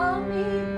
I'll be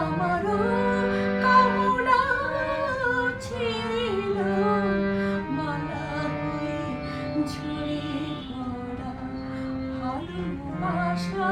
আমারও কামনা ছিল। মালা হয়ে ঝরে পড়া ভালোবাসা